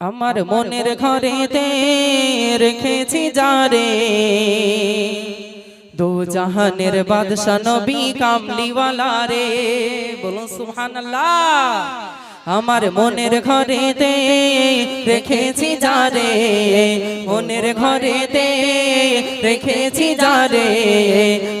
আমার মনের ঘরে ঘরেতে রেখেছি যারে দো জাহানের বাদশা নবী কামলিওয়ালা রে। বলুন সুবহানাল্লাহ। আমার মনের ঘরেতে রেখেছি যারে মনের ঘরেতে রেখেছি যারে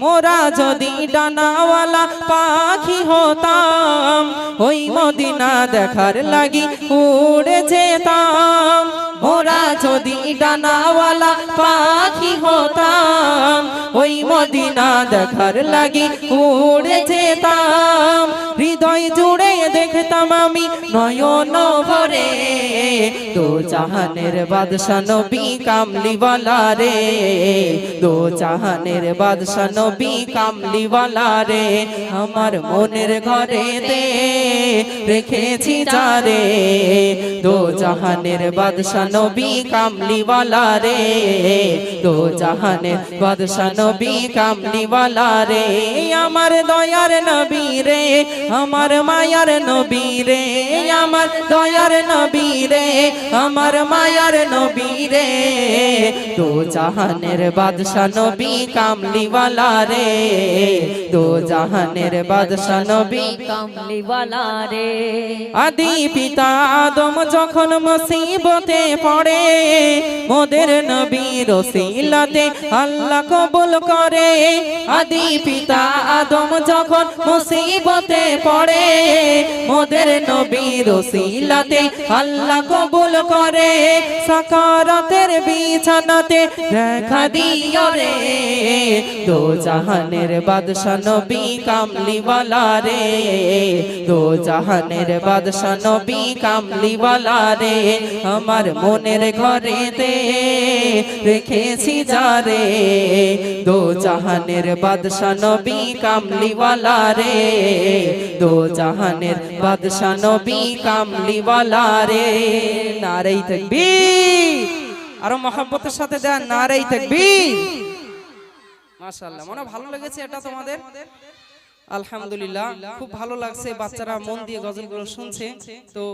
মোরা যদি ডানাওয়ালা পাখি হতাম, ওই মদিনা দেখার লাগি উড়ে যেতাম। মোরা যদি ডানাওয়ালা পাখি হতাম, ওই মদিনা দেখার লাগি উড়ে যেতাম। হৃদয় জুড়ে দেখতাম আমি নয়ন ভরে দো জাহানের বাদশা নবী কামলিওয়ালা রে। দো জাহানের বাদশা নবী কামলিওয়ালা রে। আমার মনের ঘরে দে, রেখেছি যারে দো জাহানের বাদশা নবী কামলিওয়ালা রে। দো জাহানের বাদশা নবী কামলিওয়ালা রে। আমার দয়ার নবী রে, আমার মায়ার নবী রে। আমার দয়ার নবী রে আমার মায়ার নবী দো জাহানের বাদশা নবী কামলিওয়ালা রে দো জাহানের বাদশা নবী কামলিওয়ালা রে আদি পিতা আদম যখন মুসিবতে পড়ে মোদের নবী রসিলাতে আল্লাহ কবুল করে আদি পিতা আদম যখন মুসিবতে পড়ে মোদের নবী রসিলাতে আল্লাহ কবুল করে সাকারাতের বিছানাতে দেখা দিও রে। দো জাহানের বাদশা নবী কামলিওয়ালা রে। দো জাহানের বাদশা নবী কামলিওয়ালা রে। আমার মনের ঘরেতে রেখেছি যারে দো জাহানের বাদশা নবী কামলিওয়ালা রে। দো জাহানের বাদশা নবী কামলিওয়ালা রে। নারেই তাকবীর আরও মহাব্বতের সাথে দেন, নারেই তাকবীর। মাশাআল্লাহ, মনে ভালো লেগেছে এটা তোমাদের? আলহামদুলিল্লাহ, খুব ভালো লাগছে, বাচ্চারা মন দিয়ে গজলগুলো শুনছে। তো